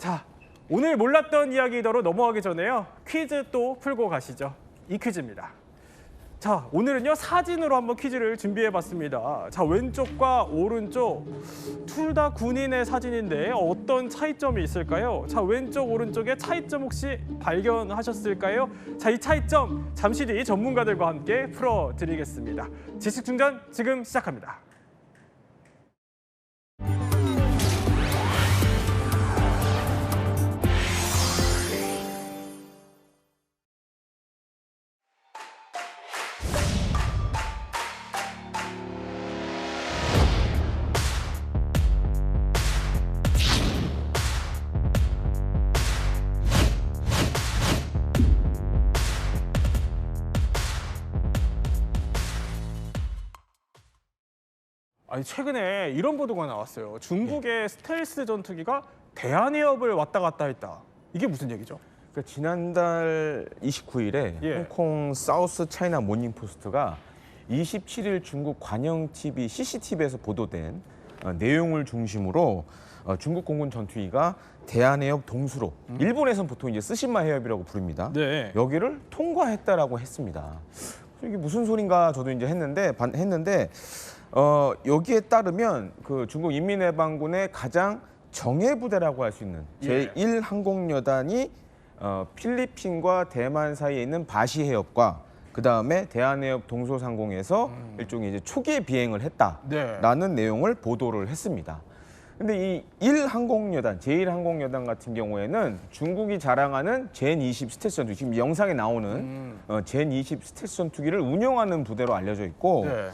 자, 오늘 몰랐던 이야기더러 넘어가기 전에요. 퀴즈 또 풀고 가시죠. 이 퀴즈입니다. 자, 오늘은요 사진으로 한번 퀴즈를 준비해 봤습니다. 자, 왼쪽과 오른쪽 둘 다 군인의 사진인데 어떤 차이점이 있을까요? 자, 왼쪽 오른쪽의 차이점 혹시 발견하셨을까요? 자, 이 차이점 잠시 뒤 전문가들과 함께 풀어 드리겠습니다. 지식 충전 지금 시작합니다. 아니 최근에 이런 보도가 나왔어요. 중국의 스텔스 전투기가 대한해협을 왔다 갔다 했다. 이게 무슨 얘기죠? 그러니까 지난달 29일에 예. 홍콩 사우스 차이나 모닝 포스트가 27일 중국 관영 TV CCTV에서 보도된 어, 내용을 중심으로 어, 중국 공군 전투기가 대한해협 동수로 일본에선 보통 이제 쓰신마 해협이라고 부릅니다. 네. 여기를 통과했다라고 했습니다. 이게 무슨 소린가 저도 이제 했는데 반- 했는데 어, 여기에 따르면 그 중국 인민해방군의 가장 정예 부대라고 할 수 있는 예. 제1 항공여단이 어, 필리핀과 대만 사이에 있는 바시 해협과 그 다음에 대한해협 동소상공에서 일종의 이제 초기 비행을 했다라는 네. 내용을 보도를 했습니다. 근데 이 1항공여단, 제1항공여단 같은 경우에는 중국이 자랑하는 젠20 스텔스 전투기, 지금 영상에 나오는 음. 어, 젠20 스텔스 전투기를 운영하는 부대로 알려져 있고 네.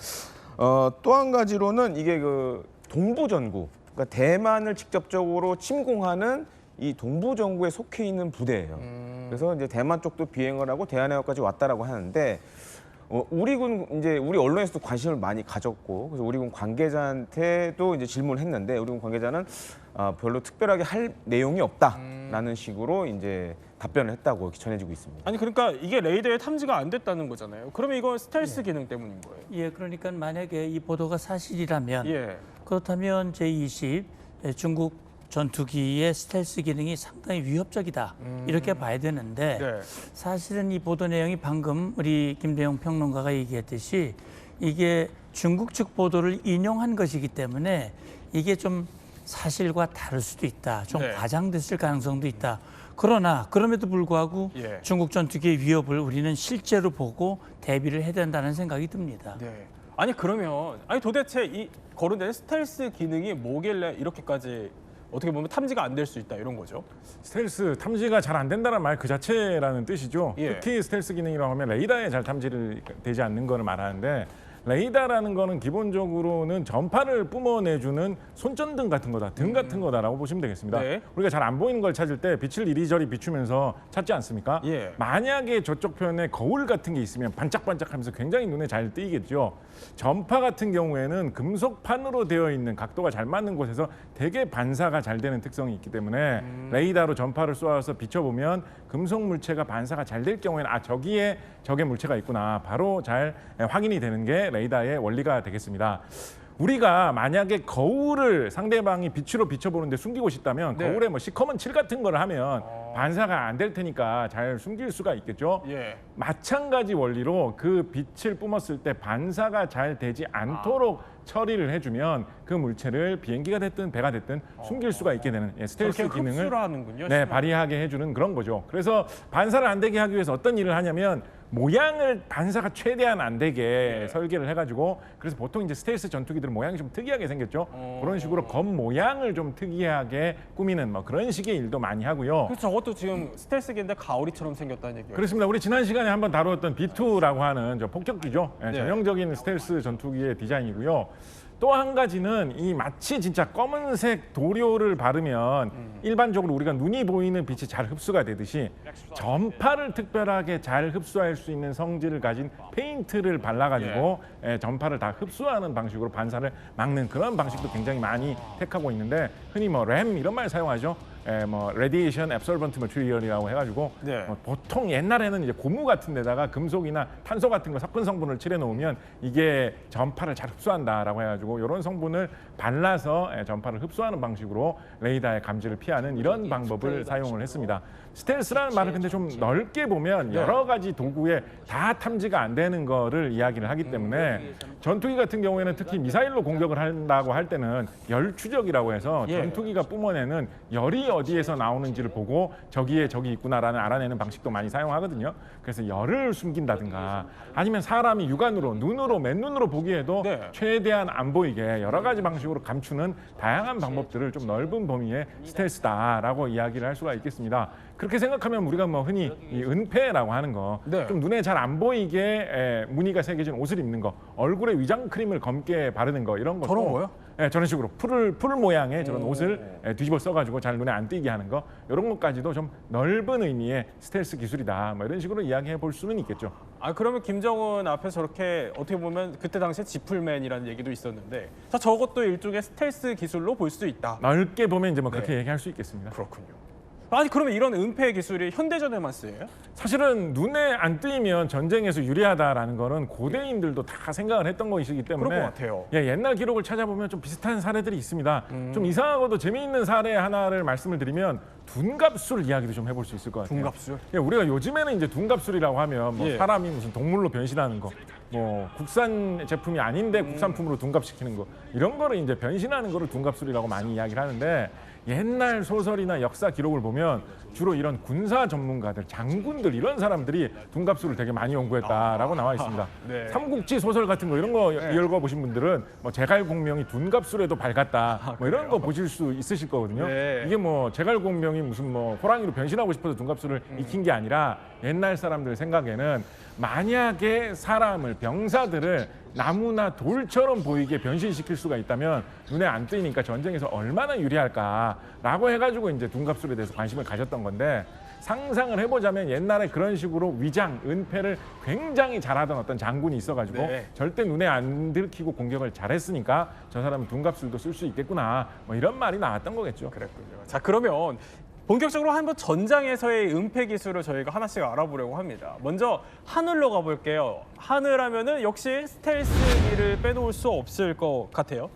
어, 또 한 가지로는 이게 그 동부전구, 그러니까 대만을 직접적으로 침공하는 이 동부전구에 속해 있는 부대예요. 음. 그래서 이제 대만 쪽도 비행을 하고 대한해협까지 왔다라고 하는데 어, 우리 군 이제 우리 언론에서도 관심을 많이 가졌고 그래서 우리 군 관계자한테도 이제 질문을 했는데 우리 군 관계자는 아, 별로 특별하게 할 내용이 없다라는 식으로 이제 답변을 했다고 이렇게 전해지고 있습니다. 아니 그러니까 이게 레이더에 탐지가 안 됐다는 거잖아요. 그러면 이건 스텔스 기능 때문인 거예요. 예, 그러니까 만약에 이 보도가 사실이라면 예. 그렇다면 제20 중국 전투기의 스텔스 기능이 상당히 위협적이다 이렇게 봐야 되는데 네. 사실은 이 보도 내용이 방금 우리 김대영 평론가가 얘기했듯이 이게 중국 측 보도를 인용한 것이기 때문에 이게 좀 사실과 다를 수도 있다. 좀 네. 과장됐을 가능성도 있다. 그러나 그럼에도 불구하고 예. 중국 전투기의 위협을 우리는 실제로 보고 대비를 해야 된다는 생각이 듭니다. 네. 아니 그러면 아니 도대체 이 거론된 스텔스 기능이 뭐길래 이렇게까지 어떻게 보면 탐지가 안 될 수 있다 이런 거죠. 스텔스 탐지가 잘 안 된다는 말 그 자체라는 뜻이죠. 예. 특히 스텔스 기능이라고 하면 레이더에 잘 탐지를 되지 않는 거를 말하는데 레이더라는 거는 기본적으로는 전파를 뿜어내주는 손전등 같은 거다, 등 같은 거다라고 보시면 되겠습니다. 음. 네. 우리가 잘 안 보이는 걸 찾을 때 빛을 이리저리 비추면서 찾지 않습니까? 예. 만약에 저쪽 편에 거울 같은 게 있으면 반짝반짝하면서 굉장히 눈에 잘 띄겠죠. 전파 같은 경우에는 금속판으로 되어 있는 각도가 잘 맞는 곳에서 되게 반사가 잘 되는 특성이 있기 때문에 레이더로 전파를 쏘아서 비춰보면 금속 물체가 반사가 잘 될 경우에는 아 저기에 적의 물체가 있구나 바로 잘 확인이 되는 게 레이더의 원리가 되겠습니다. 우리가 만약에 거울을 상대방이 빛으로 비춰보는데 숨기고 싶다면 네. 거울에 뭐 시커먼 칠 같은 걸 하면 반사가 안 될 테니까 잘 숨길 수가 있겠죠. 예. 마찬가지 원리로 그 빛을 뿜었을 때 반사가 잘 되지 않도록 처리를 해주면 그 물체를 비행기가 됐든 배가 됐든 숨길 수가 있게 되는 예, 스텔스 저렇게 기능을 흡수를 하는군요. 네, 심하게. 발휘하게 해주는 그런 거죠. 그래서 반사를 안 되게 하기 위해서 어떤 일을 하냐면 모양을 반사가 최대한 안 되게 네. 설계를 해가지고 그래서 보통 이제 스텔스 전투기들은 모양이 좀 특이하게 생겼죠. 어. 그런 식으로 겉 모양을 좀 특이하게 꾸미는 뭐 그런 식의 일도 많이 하고요. 그래서 저것도 지금 스텔스기인데 가오리처럼 생겼다는 얘기예요. 그렇습니다. 우리 지난 시간에 한번 다루었던 B2라고 하는 저 폭격기죠. 예, 네. 전형적인 스텔스 전투기의 디자인이고요. 또 한 가지는 이 마치 진짜 검은색 도료를 바르면 음. 일반적으로 우리가 눈이 보이는 빛이 잘 흡수가 되듯이 전파를 특별하게 잘 흡수할 수 있는 성질을 가진 페인트를 발라가지고 예, 전파를 다 흡수하는 방식으로 반사를 막는 그런 방식도 굉장히 많이 택하고 있는데 흔히 뭐 램 이런 말 사용하죠. 에, 뭐 레디에이션 앱솔번트 머티리얼이라고 해가지고 네. 뭐 보통 옛날에는 이제 고무 같은 데다가 금속이나 탄소 같은 거 섞은 성분을 칠해 놓으면 이게 전파를 잘 흡수한다라고 해가지고 이런 성분을 발라서 에, 전파를 흡수하는 방식으로 레이더의 감지를 피하는 이런 방법을 사용을 했습니다. 스텔스라는 말을 근데 좀 넓게 보면 여러 가지 도구에 다 탐지가 안 되는 거를 이야기를 하기 때문에 전투기 같은 경우에는 특히 미사일로 공격을 한다고 할 때는 열 추적이라고 해서 예. 전투기가 뿜어내는 열이 어디에서 나오는지를 보고 저기에 적이 있구나라는 알아내는 방식도 많이 사용하거든요. 그래서 열을 숨긴다든가 아니면 사람이 육안으로 눈으로 맨눈으로 보기에도 네. 최대한 안 보이게 여러 가지 방식으로 감추는 다양한 방법들을 좀 넓은 범위의 스텔스다라고 이야기를 할 수가 있겠습니다. 그렇게 생각하면 우리가 뭐 흔히 이 은폐라고 하는 거 네. 좀 눈에 잘 안 보이게 에, 무늬가 새겨진 옷을 입는 거, 얼굴에 위장 크림을 검게 바르는 거 이런 것도 저런 거요? 예, 저런 식으로 풀을 풀 모양의 저런 옷을 예, 뒤집어 써가지고 잘 눈에 안 띄게 하는 거 이런 것까지도 좀 넓은 의미의 스텔스 기술이다. 뭐 이런 식으로 이야기해 볼 수는 있겠죠. 아 그러면 김정은 앞에 저렇게 어떻게 보면 그때 당시에 지풀맨이라는 얘기도 있었는데 자 저것도 일종의 스텔스 기술로 볼 수 있다. 넓게 보면 이제 뭐 그렇게 네. 얘기할 수 있겠습니다. 그렇군요. 아니 그러면 이런 은폐 기술이 현대전에만 쓰여요? 사실은 눈에 안 띄면 전쟁에서 유리하다라는 거는 고대인들도 다 생각을 했던 것이기 때문에 그럴 것 같아요. 예, 옛날 기록을 찾아보면 좀 비슷한 사례들이 있습니다. 좀 이상하고도 재미있는 사례 하나를 말씀을 드리면 둔갑술 이야기도 좀 해볼 수 있을 것 같아요. 둔갑술. 예, 우리가 요즘에는 이제 둔갑술이라고 하면 뭐 예. 사람이 무슨 동물로 변신하는 거, 뭐 국산 제품이 아닌데 음. 국산품으로 둔갑시키는 거 이런 거를 이제 변신하는 거를 둔갑술이라고 많이 이야기를 하는데 옛날 소설이나 역사 기록을 보면 주로 이런 군사 전문가들, 장군들 이런 사람들이 둔갑술을 되게 많이 연구했다라고 나와 있습니다. 네. 삼국지 소설 같은 거 이런 거 읽어 보신 분들은 뭐 제갈공명이 둔갑술에도 밝았다, 뭐 이런 거 보실 수 있으실 거거든요. 아, 네. 이게 뭐 제갈공명이 무슨 뭐 호랑이로 변신하고 싶어서 둔갑술을 음. 익힌 게 아니라 옛날 사람들 생각에는 만약에 사람을 병사들을 나무나 돌처럼 보이게 변신시킬 수가 있다면 눈에 안 띄니까 전쟁에서 얼마나 유리할까라고 해가지고 이제 둔갑술에 대해서 관심을 가졌던 건데 상상을 해보자면 옛날에 그런 식으로 위장, 은폐를 굉장히 잘하던 어떤 장군이 있어가지고 네. 절대 눈에 안 들키고 공격을 잘했으니까 저 사람은 둔갑술도 쓸 수 있겠구나 뭐 이런 말이 나왔던 거겠죠. 그랬군요. 자 그러면 본격적으로 한번 전장에서의 은폐 기술을 저희가 하나씩 알아보려고 합니다. 먼저 하늘로 가볼게요. 하늘 하면은 역시 스텔스기를 빼놓을 수 없을 것 같아요.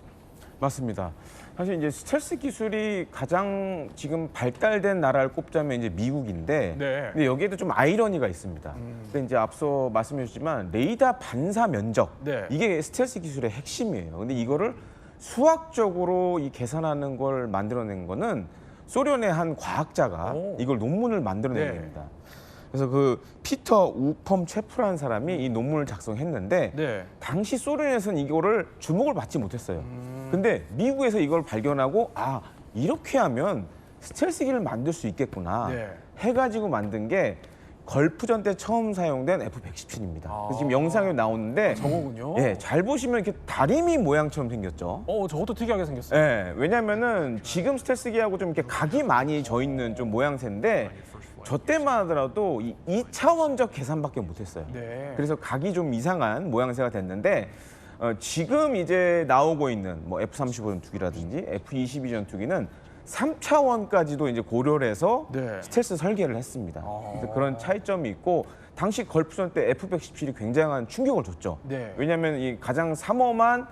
맞습니다. 사실 이제 스텔스 기술이 가장 지금 발달된 나라를 꼽자면 이제 미국인데, 네. 근데 여기에도 좀 아이러니가 있습니다. 근데 이제 앞서 말씀해 주셨지만 레이더 반사 면적 네. 이게 스텔스 기술의 핵심이에요. 근데 이거를 수학적으로 이 계산하는 걸 만들어낸 거는 소련의 한 과학자가 오. 이걸 논문을 만들어낸 네. 겁니다. 그래서 그 피터 우펌 체프라는 사람이 이 논문을 작성했는데 네. 당시 소련에서는 이거를 주목을 받지 못했어요. 근데 미국에서 이걸 발견하고 아 이렇게 하면 스텔스기를 만들 수 있겠구나 네. 해가지고 만든 게 걸프전 때 처음 사용된 F-117입니다. 아. 지금 영상에 나오는데 저거군요. 예, 잘 보시면 이렇게 다리미 모양처럼 생겼죠. 어 저것도 특이하게 생겼어요. 예, 왜냐면은 지금 스텔스기하고 좀 이렇게 각이 많이 져 있는 좀 모양새인데 저 때만 하더라도 이 2차원적 계산밖에 못했어요. 네. 그래서 각이 좀 이상한 모양새가 됐는데 어, 지금 이제 나오고 있는 뭐 F-35 전투기라든지 F-22 전투기는 3차원까지도 이제 고려를 해서 네. 스텔스 설계를 했습니다. 아. 그래서 그런 차이점이 있고 당시 걸프전 때 F-117이 굉장한 충격을 줬죠. 네. 왜냐하면 이 가장 삼엄한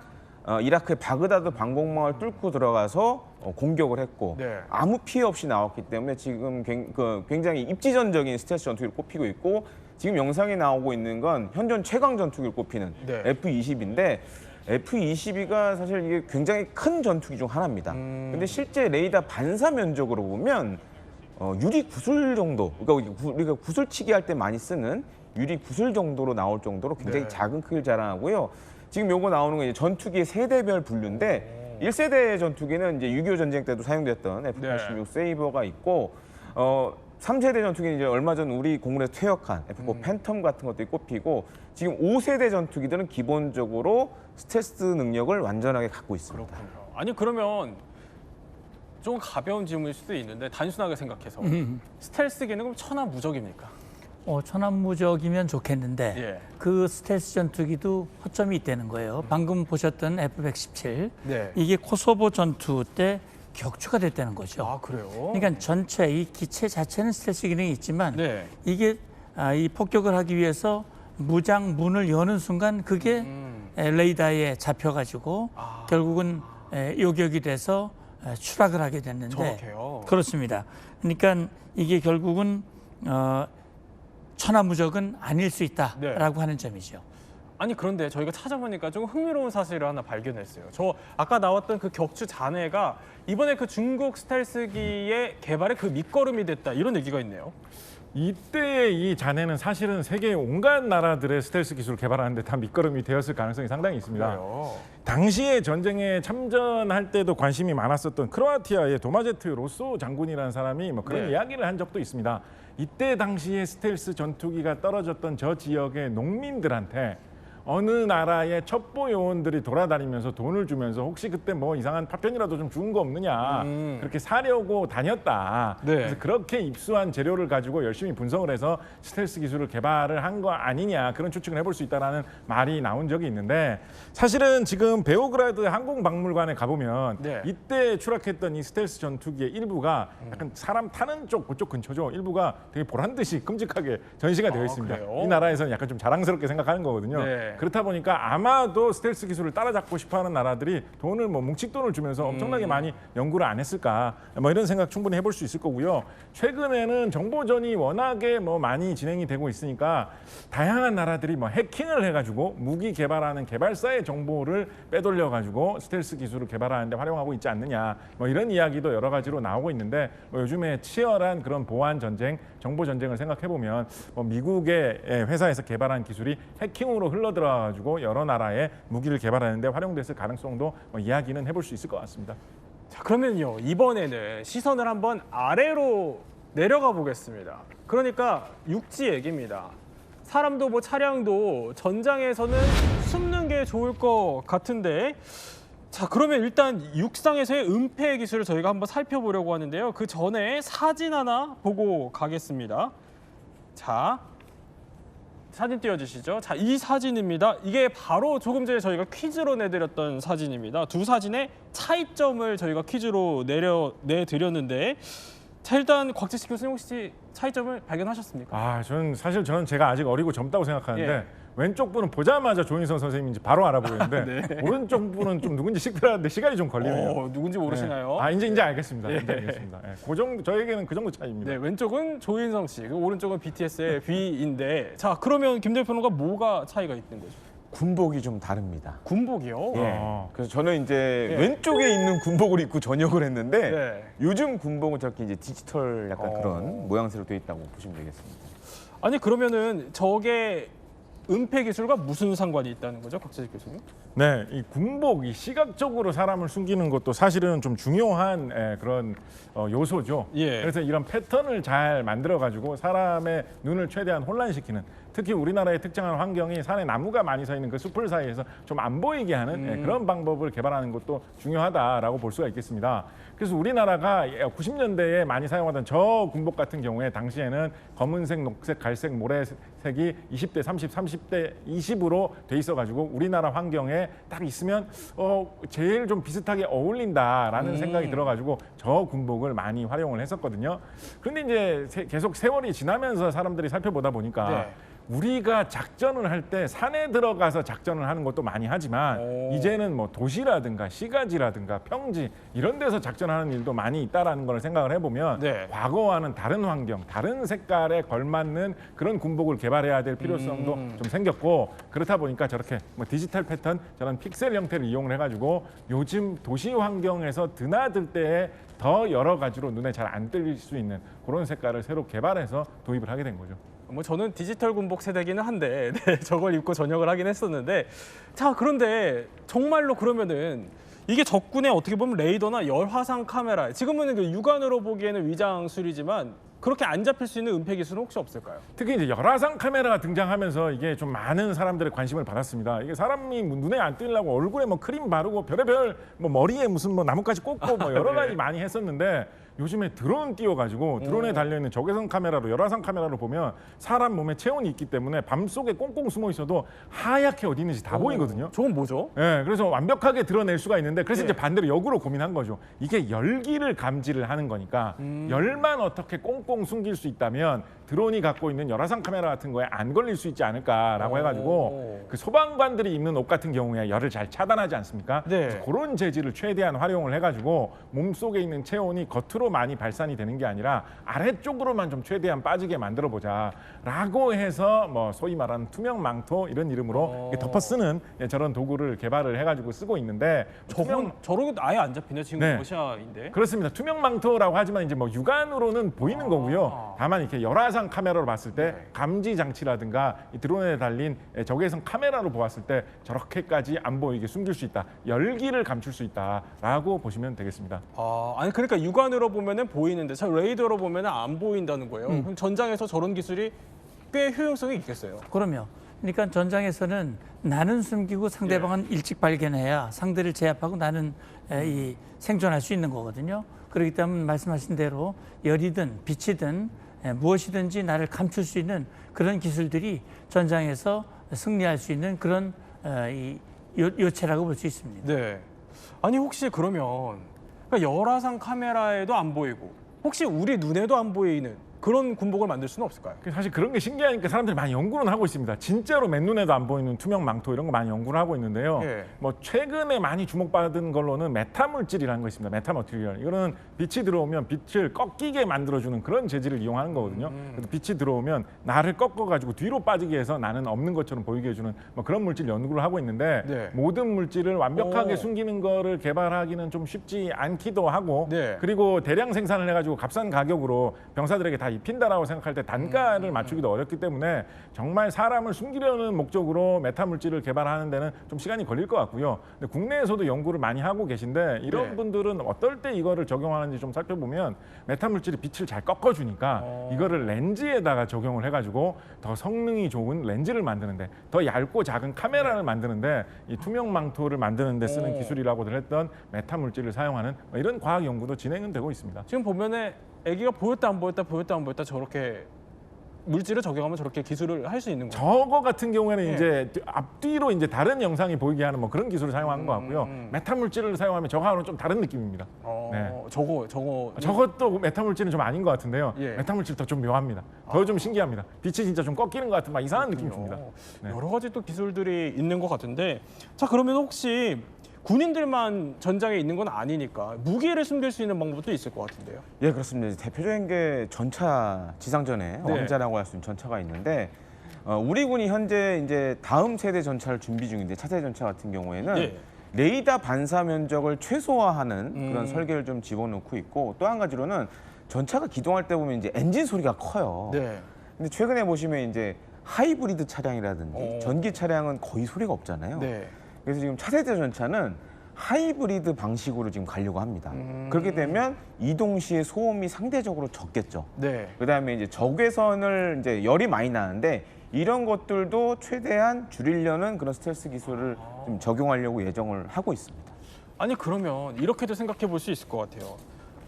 어, 이라크의 바그다드 방공망을 뚫고 들어가서 어, 공격을 했고 네. 아무 피해 없이 나왔기 때문에 지금 굉- 그 굉장히 입지전적인 스텔스 전투기를 꼽히고 있고 지금 영상에 나오고 있는 건 현존 최강 전투기를 꼽히는 네. F-20인데 F-22가 사실 이게 굉장히 큰 전투기 중 하나입니다. 음. 근데 실제 레이더 반사 면적으로 보면 어, 유리 구슬 정도, 그러니까 구- 우리가 구슬치기 할 때 많이 쓰는 유리 구슬 정도로 나올 정도로 굉장히 네. 작은 크기를 자랑하고요. 지금 요거 나오는 건 이제 전투기의 세대별 분류인데 일 1세대 전투기는 이제 6.25 전쟁 때도 사용됐던 F-86 네. 세이버가 있고 어 3세대 전투기는 이제 얼마 전 우리 공군에서 퇴역한 F4 음. 팬텀 같은 것들이 꼽히고 지금 5세대 전투기들은 기본적으로 스텔스 능력을 완전하게 갖고 있습니다. 아니 그러면 좀 가벼운 질문일 수도 있는데 단순하게 생각해서 스텔스기는 그럼 천하무적입니까? 어, 천안무적이면 좋겠는데 예. 그 스텔스 전투기도 허점이 있다는 거예요. 방금 보셨던 F-117 네. 이게 코소보 전투 때 격추가 됐다는 거죠. 아 그래요? 그러니까 전체 이 기체 자체는 스텔스 기능이 있지만 네. 이게 아, 이 폭격을 하기 위해서 무장 문을 여는 순간 그게 음. 에, 레이더에 잡혀가지고 아. 결국은 에, 요격이 돼서 에, 추락을 하게 됐는데 저렇게요. 그렇습니다. 그러니까 이게 결국은 어, 천하무적은 아닐 수 있다라고 네. 하는 점이죠. 아니 그런데 저희가 찾아보니까 좀 흥미로운 사실을 하나 발견했어요. 저 아까 나왔던 그 격추 잔해가 이번에 그 중국 스텔스기의 개발의 그 밑거름이 됐다 이런 얘기가 있네요. 이때의 이 잔해는 사실은 세계 온갖 나라들의 스텔스 기술을 개발하는데 다 밑거름이 되었을 가능성이 상당히 있습니다. 그래요. 당시에 전쟁에 참전할 때도 관심이 많았었던 크로아티아의 도마제트 로소 장군이라는 사람이 뭐 그런 네. 이야기를 한 적도 있습니다. 이때 당시에 스텔스 전투기가 떨어졌던 저 지역의 농민들한테 어느 나라의 첩보 요원들이 돌아다니면서 돈을 주면서 혹시 그때 뭐 이상한 파편이라도 좀 주운 거 없느냐 음. 그렇게 사려고 다녔다. 네. 그래서 그렇게 입수한 재료를 가지고 열심히 분석을 해서 스텔스 기술을 개발을 한 거 아니냐 그런 추측을 해볼 수 있다라는 말이 나온 적이 있는데 사실은 지금 베오그라드 항공박물관에 가보면 네. 이때 추락했던 이 스텔스 전투기의 일부가 음. 약간 사람 타는 쪽 그쪽 근처죠. 일부가 되게 보란 듯이 끔찍하게 전시가 되어 아, 있습니다. 그래요? 이 나라에서는 약간 좀 자랑스럽게 생각하는 거거든요. 네. 그렇다 보니까 아마도 스텔스 기술을 따라잡고 싶어하는 나라들이 돈을 뭐 뭉칫돈을 주면서 엄청나게 음. 많이 연구를 안 했을까 뭐 이런 생각 충분히 해볼 수 있을 거고요. 최근에는 정보전이 워낙에 뭐 많이 진행이 되고 있으니까 다양한 나라들이 뭐 해킹을 해가지고 무기 개발하는 개발사의 정보를 빼돌려 가지고 스텔스 기술을 개발하는데 활용하고 있지 않느냐 뭐 이런 이야기도 여러 가지로 나오고 있는데 뭐 요즘에 치열한 그런 보안 전쟁, 정보 전쟁을 생각해 보면 뭐 미국의 예, 회사에서 개발한 기술이 해킹으로 흘러들어 가지고 여러 나라의 무기를 개발하는데 활용됐을 가능성도 뭐 이야기는 해볼 수 있을 것 같습니다. 자 그러면요 이번에는 시선을 한번 아래로 내려가 보겠습니다. 그러니까 육지 얘기입니다. 사람도 뭐 차량도 전장에서는 숨는 게 좋을 것 같은데 자 그러면 일단 육상에서의 은폐 기술을 저희가 한번 살펴보려고 하는데요. 그 전에 사진 하나 보고 가겠습니다. 자 사진 띄워주시죠. 자, 이 사진입니다. 이게 바로 조금 전에 저희가 퀴즈로 내드렸던 사진입니다. 두 사진의 차이점을 저희가 퀴즈로 내려 내드렸는데, 자 일단 곽재식 교수님 혹시 차이점을 발견하셨습니까? 아, 저는 사실 저는 제가 아직 어리고 젊다고 생각하는데 예. 왼쪽 분은 보자마자 조인성 선생님인지 바로 알아보이는데 네. 오른쪽 분은 좀 누군지 식별하는데 시간이 좀 걸리네요. 어, 누군지 모르시나요? 네. 아 이제 이제 알겠습니다. 예. 이제 알겠습니다. 예. 그 정도 저에게는 그 정도 차이입니다. 네, 왼쪽은 조인성 씨, 그 오른쪽은 BTS의 B인데, 자 그러면 김 대표가 뭐가 차이가 있는 거죠? 군복이 좀 다릅니다. 군복이요. 예. 어. 그래서 저는 이제 예. 왼쪽에 있는 군복을 입고 전역을 했는데 네. 요즘 군복은 저렇게 이제 디지털 약간 어. 그런 모양새로 되어 있다고 보시면 되겠습니다. 아니 그러면은 저게 은폐 기술과 무슨 상관이 있다는 거죠, 곽재식 교수님? 네, 이 군복이 시각적으로 사람을 숨기는 것도 사실은 좀 중요한 예, 그런 어, 요소죠. 예. 그래서 이런 패턴을 잘 만들어 가지고 사람의 눈을 최대한 혼란시키는 특히 우리나라의 특정한 환경이 산에 나무가 많이 서 있는 그 숲을 사이에서 좀 안 보이게 하는 예, 그런 방법을 개발하는 것도 중요하다라고 볼 수가 있겠습니다. 그래서 우리나라가 90년대에 많이 사용하던 저 군복 같은 경우에 당시에는 검은색, 녹색, 갈색, 모래색이 20대, 30, 30대, 20으로 돼 있어가지고 우리나라 환경에 딱 있으면 어 제일 좀 비슷하게 어울린다라는 생각이 들어가지고 저 군복을 많이 활용을 했었거든요. 그런데 이제 세- 계속 세월이 지나면서 사람들이 살펴보다 보니까 네. 우리가 작전을 할 때 산에 들어가서 작전을 하는 것도 많이 하지만 오. 이제는 뭐 도시라든가 시가지라든가 평지 이런 데서 작전하는 일도 많이 있다라는 걸 생각을 해보면 네. 과거와는 다른 환경, 다른 색깔에 걸맞는 그런 군복을 개발해야 될 필요성도 음. 좀 생겼고 그렇다 보니까 저렇게 뭐 디지털 패턴 저런 픽셀 형태를 이용을 해가지고 요즘 도시 환경에서 드나들 때에 더 여러 가지로 눈에 잘 안뜰수 있는 그런 색깔을 새로 개발해서 도입을 하게 된 거죠. 뭐 저는 디지털 군복 세대기는 한데 네, 저걸 입고 전역을 하긴 했었는데 자 그런데 정말로 그러면은 이게 적군의 어떻게 보면 레이더나 열화상 카메라 지금은 그 육안으로 보기에는 위장술이지만 그렇게 안 잡힐 수 있는 은폐 기술은 혹시 없을까요? 특히 이제 열화상 카메라가 등장하면서 이게 좀 많은 사람들의 관심을 받았습니다. 이게 사람이 뭐 눈에 안 띄려고 얼굴에 뭐 크림 바르고 별의별 뭐 머리에 무슨 뭐 나뭇가지 꽂고 뭐 여러 가지 많이 했었는데 요즘에 드론 띄워가지고 드론에 달려 있는 적외선 카메라로 열화상 카메라로 보면 사람 몸에 체온이 있기 때문에 밤 속에 꽁꽁 숨어 있어도 하얗게 어디 있는지 다 보이거든요. 저건 뭐죠? 예, 그래서 완벽하게 드러낼 수가 있는데 그래서 예. 이제 반대로 역으로 고민한 거죠. 이게 열기를 감지를 하는 거니까 음. 열만 어떻게 꽁꽁 숨길 수 있다면 드론이 갖고 있는 열화상 카메라 같은 거에 안 걸릴 수 있지 않을까라고 오. 해가지고 그 소방관들이 입는 옷 같은 경우에 열을 잘 차단하지 않습니까? 네. 그래서 그런 재질을 최대한 활용을 해가지고 몸 속에 있는 체온이 겉으로 많이 발산이 되는 게 아니라 아래쪽으로만 좀 최대한 빠지게 만들어 보자라고 해서 뭐 소위 말하는 투명 망토 이런 이름으로 어. 이렇게 덮어 쓰는 예, 저런 도구를 개발을 해가지고 쓰고 있는데 저건 투명 저러고 아예 안 잡히네 지금 네. 러시아인데. 그렇습니다. 투명 망토라고 하지만 이제 뭐 육안으로는 보이는 아. 거고요. 다만 이렇게 열화상 카메라로 봤을 때 네. 감지 장치라든가 이 드론에 달린 적외선 카메라로 보았을 때 저렇게까지 안 보이게 숨길 수 있다. 열기를 감출 수 있다라고 보시면 되겠습니다. 아, 아니 그러니까 육안으로 보면은 보이는데 저 레이더로 보면은 안 보인다는 거예요. 음. 그럼 전장에서 저런 기술이 꽤 효용성이 있겠어요. 그럼요. 그러니까 전장에서는 나는 숨기고 상대방은 일찍 발견해야 상대를 제압하고 나는 에, 이 생존할 수 있는 거거든요. 그렇기 때문에 말씀하신 대로 열이든 빛이든 에, 무엇이든지 나를 감출 수 있는 그런 기술들이 전장에서 승리할 수 있는 그런 어, 요체라고 볼 수 있습니다. 네. 아니 혹시 그러면 그러니까 열화상 카메라에도 안 보이고 혹시 우리 눈에도 안 보이는 그런 군복을 만들 수는 없을까요? 그 사실 그런 게 신기하니까 사람들이 많이 연구는 하고 있습니다. 진짜로 맨눈에도 안 보이는 투명 망토 이런 거 많이 연구를 하고 있는데요. 예. 뭐 최근에 많이 주목받은 걸로는 메타 물질이라는 거 있습니다. 메타 머티리얼. 이거는 빛이 들어오면 빛을 꺾이게 만들어주는 그런 재질을 이용하는 거거든요. 음. 그래서 빛이 들어오면 나를 꺾어가지고 뒤로 빠지게 해서 나는 없는 것처럼 보이게 해주는 뭐 그런 물질 연구를 하고 있는데 네. 모든 물질을 완벽하게 오. 숨기는 거를 개발하기는 좀 쉽지 않기도 하고 네. 그리고 대량 생산을 해가지고 값싼 가격으로 병사들에게 다 입힌다라고 생각할 때 음, 단가를 맞추기도 어렵기 때문에 정말 사람을 숨기려는 목적으로 메타 물질을 개발하는 데는 좀 시간이 걸릴 것 같고요. 근데 국내에서도 연구를 많이 하고 계신데 이런 네. 분들은 어떨 때 이거를 적용하는지 좀 살펴보면 메타 물질이 빛을 잘 꺾어주니까 어. 이거를 렌즈에다가 적용을 해가지고 더 성능이 좋은 렌즈를 만드는데 더 얇고 작은 카메라를 만드는데 이 투명 망토를 만드는데 쓰는 오. 기술이라고들 했던 메타 물질을 사용하는 뭐 이런 과학 연구도 진행은 되고 있습니다. 지금 보면은 아기가 보였다 안 보였다 보였다 안 보였다 저렇게 물질을 적용하면 저렇게 기술을 할 수 있는 거예요. 저거 같은 경우에는 예. 이제 앞뒤로 이제 다른 영상이 보이게 하는 뭐 그런 기술을 사용하는 것 같고요. 음. 메타 물질을 사용하면 저거하고는 좀 다른 느낌입니다. 어, 네. 저거 저거 저것도 메타 물질은 좀 아닌 것 같은데요. 예. 메타 물질 더 좀 묘합니다. 더좀 신기합니다. 빛이 진짜 좀 꺾이는 것 같은 막 이상한 느낌이 듭니다. 어, 네. 여러 가지 또 기술들이 있는 것 같은데 자 그러면 혹시 군인들만 전장에 있는 건 아니니까 무기를 숨길 수 있는 방법도 있을 것 같은데요. 예, 그렇습니다. 대표적인 게 전차 지상전에 네. 왕자라고 할 수 있는 전차가 있는데 어, 우리 군이 현재 이제 다음 세대 전차를 준비 중인데 차세대 전차 같은 경우에는 예. 레이더 반사 면적을 최소화하는 음. 그런 설계를 좀 집어넣고 있고 또 한 가지로는 전차가 기동할 때 보면 이제 엔진 소리가 커요. 네. 근데 최근에 보시면 이제 하이브리드 차량이라든지 어. 전기 차량은 거의 소리가 없잖아요. 네. 그래서 지금 차세대 전차는 하이브리드 방식으로 지금 가려고 합니다. 음. 그렇게 되면 이동 시에 소음이 상대적으로 적겠죠. 네. 그다음에 이제 적외선을 이제 열이 많이 나는데 이런 것들도 최대한 줄이려는 그런 스텔스 기술을 좀 적용하려고 예정을 하고 있습니다. 아니 그러면 이렇게도 생각해 볼 수 있을 것 같아요.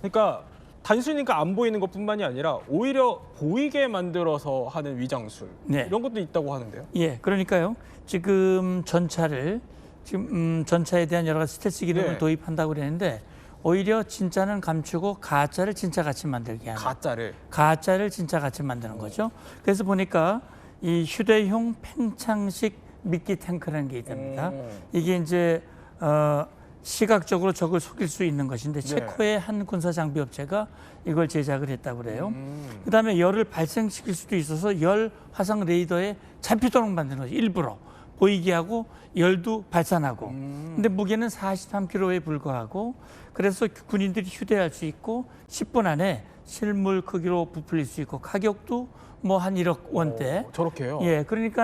그러니까 단순히 그안 보이는 것뿐만이 아니라 오히려 보이게 만들어서 하는 위장술 네. 이런 것도 있다고 하는데요. 예, 그러니까요. 지금 전차를 지금 음, 전차에 대한 여러 가지 스텔스 기능을 네. 도입한다고 그랬는데 오히려 진짜는 감추고 가짜를 진짜 같이 만들게 하는 가짜를. 가짜를 진짜 같이 만드는 거죠. 그래서 보니까 이 휴대용 팽창식 미끼 탱크라는 게 있답니다. 오. 이게 이제 어, 시각적으로 적을 속일 수 있는 것인데 네. 체코의 한 군사 장비 업체가 이걸 제작을 했다고 그래요. 음. 그다음에 열을 발생시킬 수도 있어서 열 화상 레이더에 잡히도록 만드는 거죠. 일부러 보이게 하고 열도 발산하고. 음. 근데 무게는 43kg에 불과하고 그래서 군인들이 휴대할 수 있고 10분 안에 실물 크기로 부풀릴 수 있고 가격도 뭐 한 1억 원대. 어, 저렇게요. 예, 그러니까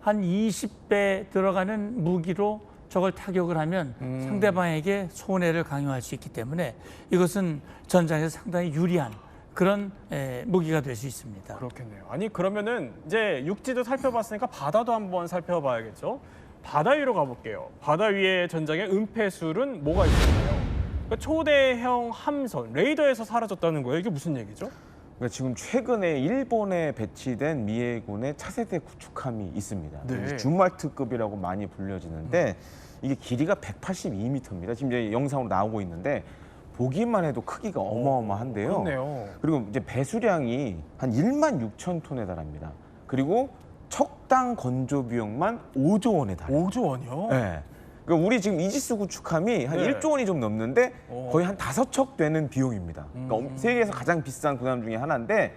한 20배 들어가는 무기로 저걸 타격을 하면 음. 상대방에게 손해를 강요할 수 있기 때문에 이것은 전장에서 상당히 유리한 그런 에, 무기가 될 수 있습니다. 그렇겠네요. 아니 그러면은 이제 육지도 살펴봤으니까 바다도 한번 살펴봐야겠죠. 바다 위로 가볼게요. 바다 위의 전장의 은폐술은 뭐가 있을까요? 그러니까 초대형 함선 레이더에서 사라졌다는 거예요. 이게 무슨 얘기죠? 그러니까 지금 최근에 일본에 배치된 미해군의 차세대 구축함이 있습니다. 네. 이제 줌말트급이라고 많이 불려지는데 이게 길이가 182m입니다. 지금 이제 영상으로 나오고 있는데 보기만 해도 크기가 어마어마한데요. 그렇네요. 그리고 이제 배수량이 한 1만 6천 톤에 달합니다. 그리고 척당 건조 비용만 5조 원에 달해요. 5조 원이요? 네. 그러니까 우리 지금 이지스 구축함이 한 네. 1조 원이 좀 넘는데 오. 거의 한 다섯 척 되는 비용입니다. 그러니까 음. 세계에서 가장 비싼 군함 중에 하나인데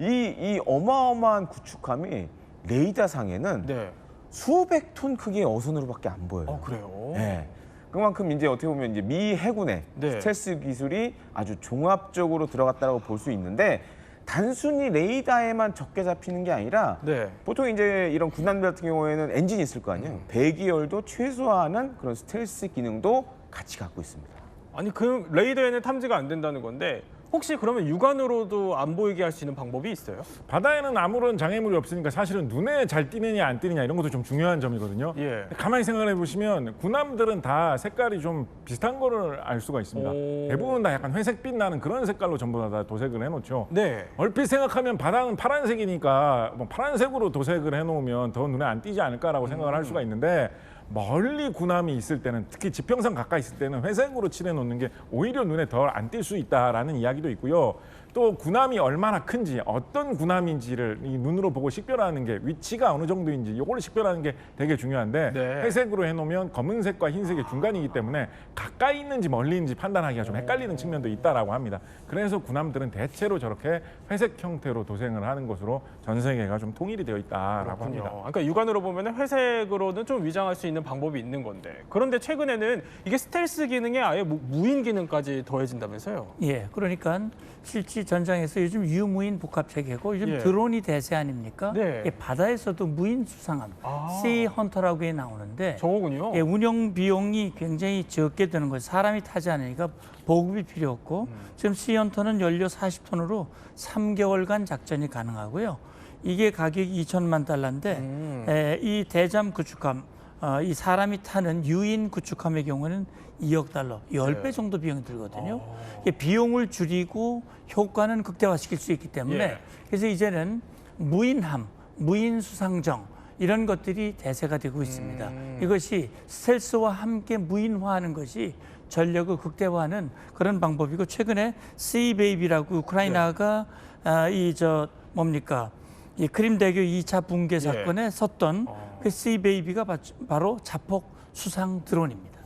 이, 이 어마어마한 구축함이 레이더상에는 네. 수백 톤 크기의 어선으로밖에 안 보여요. 어 그래요. 네. 그만큼 이제 어떻게 보면 이제 미 해군의 네. 스텔스 기술이 아주 종합적으로 들어갔다고 볼 수 있는데 단순히 레이더에만 적게 잡히는 게 아니라 네. 보통 이제 이런 군함들 같은 경우에는 엔진이 있을 거 음. 아니에요. 배기열도 최소화하는 그런 스텔스 기능도 같이 갖고 있습니다. 아니 그 레이더에는 탐지가 안 된다는 건데 혹시 그러면 육안으로도 안 보이게 할 수 있는 방법이 있어요? 바다에는 아무런 장애물이 없으니까 사실은 눈에 잘 띄느냐 안 띄느냐 이런 것도 좀 중요한 점이거든요. 예. 가만히 생각해 보시면 군함들은 다 색깔이 좀 비슷한 거를 알 수가 있습니다. 오. 대부분 다 약간 회색빛 나는 그런 색깔로 전부 다 도색을 해놓죠. 네. 얼핏 생각하면 바다는 파란색이니까 뭐 파란색으로 도색을 해놓으면 더 눈에 안 띄지 않을까라고 생각을 할 수가 있는데 멀리 군함이 있을 때는 특히 지평선 가까이 있을 때는 회색으로 칠해 놓는 게 오히려 눈에 덜 안 띌 수 있다라는 이야기도 있고요. 또 군함이 얼마나 큰지 어떤 군함인지를 이 눈으로 보고 식별하는 게 위치가 어느 정도인지 이걸 식별하는 게 되게 중요한데 네. 회색으로 해놓으면 검은색과 흰색의 중간이기 때문에 가까이 있는지 멀리 있는지 판단하기가 좀 헷갈리는 측면도 있다라고 합니다. 그래서 군함들은 대체로 저렇게 회색 형태로 도생을 하는 것으로 전 세계가 좀 통일이 되어 있다라고 그렇군요. 합니다. 그러니까 육안으로 보면 회색으로는 좀 위장할 수 있는 방법이 있는 건데 그런데 최근에는 이게 스텔스 기능에 아예 무- 무인 기능까지 더해진다면서요? 예, 그러니까 실제 전장에서 요즘 유무인 복합 체계고 요즘 예. 드론이 대세 아닙니까? 네. 예, 바다에서도 무인 수상함, 아. 시 헌터라고 해 나오는데 저거군요. 예, 운영 비용이 굉장히 적게 드는 거예요. 사람이 타지 않으니까 보급이 필요 없고 음. 지금 시 헌터는 연료 40톤으로 3개월간 작전이 가능하고요. 이게 가격이 2천만 달러인데 음. 에, 이 대잠 구축함, 어, 이 사람이 타는 유인 구축함의 경우는 2억 달러, 10배 네. 정도 비용이 들거든요. 어. 이게 비용을 줄이고 효과는 극대화시킬 수 있기 때문에 예. 그래서 이제는 무인함, 무인 수상정 이런 것들이 대세가 되고 있습니다. 음. 이것이 스텔스와 함께 무인화하는 것이 전력을 극대화하는 그런 방법이고 최근에 시베이비라고 우크라이나가 네. 아, 이저 뭡니까 이 크림대교 2차 붕괴 예. 사건에 섰던 어. 그 시베이비가 바- 바로 자폭 수상 드론입니다.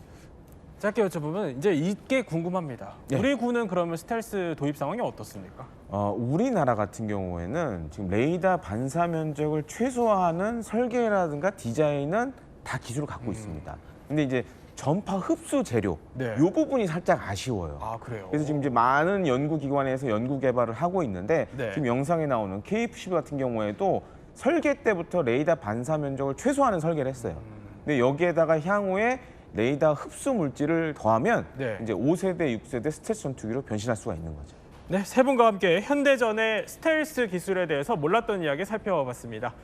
짧게 여쭤보면 이제 이게 궁금합니다. 네. 우리 군은 그러면 스텔스 도입 상황이 어떻습니까? 어, 우리나라 같은 경우에는 지금 레이더 반사 면적을 최소화하는 설계라든가 디자인은 다 기술을 갖고 있습니다. 근데 이제 전파 흡수 재료 네. 이 부분이 살짝 아쉬워요. 아 그래요. 그래서 지금 이제 많은 연구 기관에서 연구 개발을 하고 있는데 네. 지금 영상에 나오는 KF12 같은 경우에도 설계 때부터 레이더 반사 면적을 최소화하는 설계를 했어요. 근데 여기에다가 향후에 레이더 흡수 물질을 더하면 네. 이제 5세대, 6세대 스텔스 전투기로 변신할 수가 있는 거죠. 네, 세 분과 함께 현대전의 스텔스 기술에 대해서 몰랐던 이야기 살펴봤습니다.